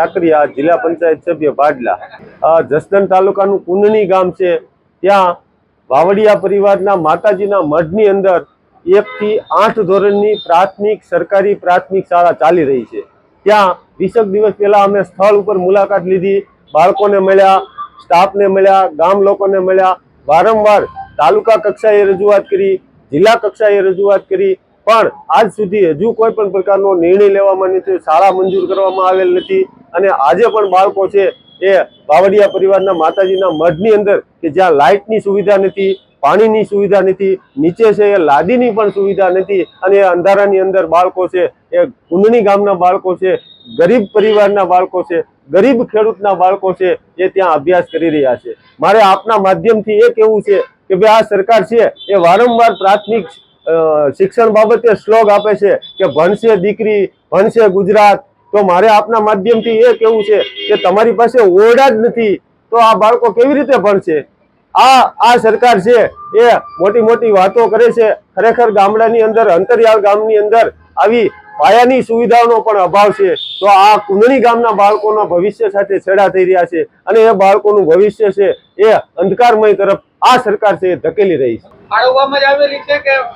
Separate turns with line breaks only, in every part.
સાકરિયા જિલ્લા પંચાયત સભ્ય ભાડલા. અ, જસદણ તાલુકાનું કુંડની ગામ છે. ત્યાં વાવડિયા પરિવારના માતાજીના મઢની અંદર એકથી આઠ ધોરણની પ્રાથમિક સરકારી પ્રાથમિક શાળા ચાલી રહી છે. ત્યાં વીસેક દિવસ પહેલાં અમે સ્થળ ઉપર મુલાકાત લીધી. બાળકોને મળ્યા સ્ટાફને મળ્યા ગામ લોકોને મળ્યા. વારંવાર તાલુકા કક્ષાએ રજૂઆત કરી જિલ્લા કક્ષાએ રજૂઆત કરી. પણ આજ સુધી હજુ કોઈ પણ પ્રકારનો નિર્ણય લેવામાં નથી શાળા મંજૂર કરવામાં આવેલ નથી. અને આજે પણ બાળકો છે એ બાવડિયા પરિવારના માતાજીના મઢની અંદર કે જ્યાં લાઇટની સુવિધા નથી, પાણીની સુવિધા નથી, નીચે છે એ લાદીની પણ સુવિધા નથી અને અંધારાની અંદર બાળકો છે, એ કુંડણી ગામના બાળકો છે, ગરીબ પરિવારના બાળકો છે, ગરીબ ખેડૂતના બાળકો છે એ ત્યાં અભ્યાસ કરી રહ્યા છે. મારે આપના માધ્યમથી એ કહેવું છે કે ભાઈ આ સરકાર છે એ વારંવાર પ્રાથમિક શિક્ષણ બાબતે શ્લોગ આપે છે કે ભણશે દીકરી, ભણશે ગુજરાત તો મારે આપના માધ્યમથી એ કેવું છે કે તમારી પાસે ઓરડા જ નથી તો આ બાળકો કેવી રીતે ભણશે? આ આ સરકાર છે એ મોટી મોટી વાતો કરે છે ખરેખર ગામડાની અંદર અંતરિયાળ ગામની અંદર આવી પાયાની સુવિધાઓનો પણ અભાવ છે. તો આ કુંડણી ગામના બાળકોના ભવિષ્ય સાથે છેડા થઈ રહ્યા છે અને એ બાળકોનું ભવિષ્ય છે એ અંધકારમય તરફ આ સરકાર છે એ ધકેલી રહી છે.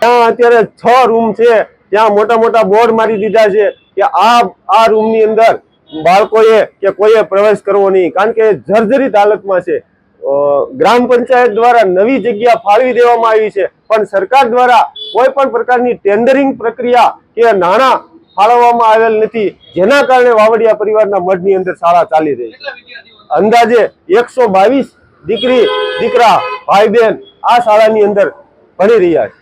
ત્યાં અત્યારે છ રૂમ છે ત્યાં મોટા મોટા બોર્ડ મારી દીધા છે કે આ આ રૂમની અંદર બાળકોએ કે કોઈએ પ્રવેશ કરવો નહીં. કારણ કે જર્જરિત હાલતમાં છે. ગ્રામ પંચાયત દ્વારા નવી જગ્યા ફાળવી દેવામાં આવી છે. પણ સરકાર દ્વારા કોઈ પણ પ્રકારની ટેન્ડરિંગ પ્રક્રિયા કે નાણાં ફાળવવામાં આવેલ નથી. જેના કારણે વાવડિયા પરિવારના મઢની અંદર શાળા ચાલી રહી છે. અંદાજે એકસો બાવીસ દીકરી, દીકરા ભાઈ બહેન આ શાળાની અંદર ભણી રહ્યા છે.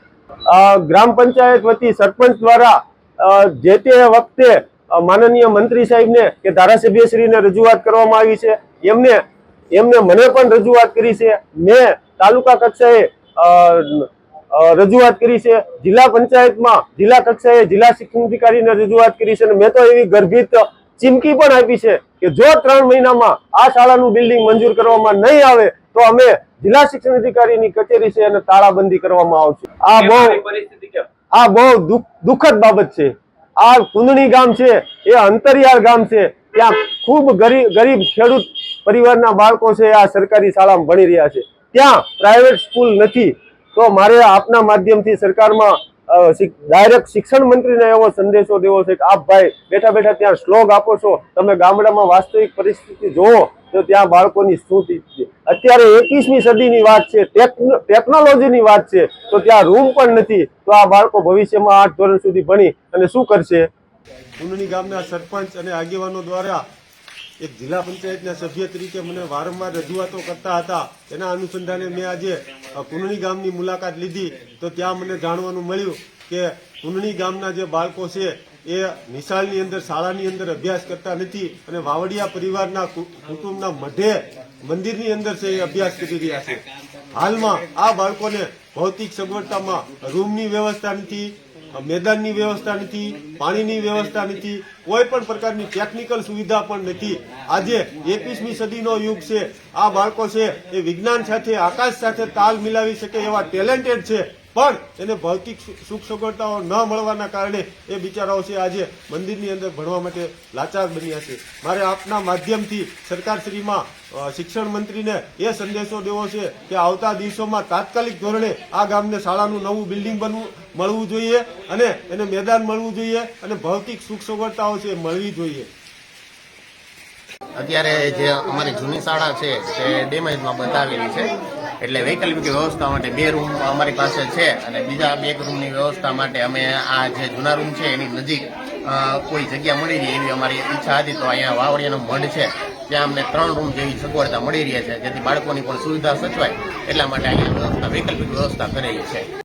ગ્રામ પંચાયત વતી સરપંચ દ્વારા જે તે વખતે માનનીય મંત્રી સાહેબને કે ધારાસભ્યશ્રીને રજૂઆત કરવામાં આવી છે, એમને એમને મને પણ રજૂઆત કરી છે. મેં તાલુકા કક્ષાએ રજૂઆત કરી છે. જિલ્લા પંચાયતમાં જિલ્લા કક્ષાએ જિલ્લા શિક્ષણ અધિકારીને રજૂઆત કરી છે અને મેં તો એવી ગર્ભિત ચીમકી પણ આપી છે કે જો ત્રણ મહિનામાં આ શાળાનું બિલ્ડિંગ મંજૂર કરવામાં નહીં આવે, તો અમે જિલ્લા શિક્ષણ અધિકારીની કચેરી છે અને તાળાબંધી કરવામાં આવશે. આ બહુ
પરિસ્થિતિ
આ બહુ દુઃખ દુઃખદ બાબત છે. આ કુંદણી ગામ છે, એ અંતરિયાળ ગામ છે. ત્યાં ખૂબ ગરીબ ગરીબ ખેડૂત પરિવારના બાળકો છે, આ સરકારી શાળામાં ભણી રહ્યા છે. ત્યાં પ્રાઇવેટ સ્કૂલ નથી. તો મારે આપના માધ્યમથી સરકારમાં ડાયરેક્ટ શિક્ષણ મંત્રીને એવો સંદેશો દેવો છે કે, આપ ભાઈ બેઠા બેઠા ત્યાં શ્લોક આપો છો. તમે ગામડામાં વાસ્તવિક પરિસ્થિતિ જોવો તો ત્યાં બાળકોની શું છે? અત્યારે એકવીસમી સદીની વાત છે ટેકનોલોજીની વાત છે, તો ત્યાં રૂમ પણ નથી. તો આ બાળકો ભવિષ્યમાં આઠ ધોરણ સુધી ભણી અને શું કરશે? કુંડણી ગામના સરપંચ અને આગેવાનો દ્વારા એક જિલ્લા પંચાયતના સભ્ય તરીકે મને વારંવાર રજૂઆતો કરતા હતા. એના અનુસંધાને મેં આજે કુંડણી ગામની મુલાકાત લીધી. તો ત્યાં મને જાણવાનું મળ્યું કે કુંડણી ગામના જે બાળકો છે એ નિશાળની અંદર, શાળાની અંદર અભ્યાસ કરતા નથી અને વાવડિયા પરિવારના કુટુંબના મઢે મંદિરની અંદર છે એ અભ્યાસ કરી રહ્યા છે. હાલમાં આ બાળકોને ભૌતિક સગવડતામાં રૂમની વ્યવસ્થા નથી, મેદાનની વ્યવસ્થા નથી, પાણીની વ્યવસ્થા નથી, કોઈ પણ પ્રકારની ટેકનિકલ સુવિધા પણ નથી. આજે એકવીસમી સદીનો યુગ છે, આ બાળકો છે એ વિજ્ઞાન સાથે, આકાશ સાથે તાલ મિલાવી શકે એવા ટેલેન્ટેડ છે. પણ એને ભૌતિક સુખ સગવડતાઓ ન મળવાના કારણે એ બિચારાઓ છે આજે મંદિરની અંદર ભણવા માટે લાચાર બન્યા છે. મારે આપના માધ્યમથી સરકારશ્રીમાં શિક્ષણ મંત્રીને એ સંદેશો દેવો છે કે આવતા દિવસોમાં તાત્કાલિક ધોરણે આ ગામને શાળાનું નવું બિલ્ડિંગ બનવું, મળવું જોઈએ અને એને મેદાન મળવું જોઈએ અને ભૌતિક સુખ સગવડતાઓ છે મળવી જોઈએ.
અત્યારે જે અમારી જૂની શાળા છે તે ડેમેજમાં બતાવેલી છે. એટલે વૈકલ્પિક વ્યવસ્થા માટે બે રૂમ અમારી પાસે છે અને બીજા બે રૂમની વ્યવસ્થા માટે અમે આ જે જૂના રૂમ છે એની નજીક કોઈ જગ્યા મળી રહી એવી અમારી ઈચ્છા હતી. તો અહીંયા વાવડિયાનો મઢ છે, ત્યાં અમને ત્રણ રૂમ જેવી સગવડતા મળી રહી છે, જેથી બાળકોની પણ સુવિધા સચવાય. એટલા માટે અહીંયા વ્યવસ્થા, વૈકલ્પિક વ્યવસ્થા કરેલી છે.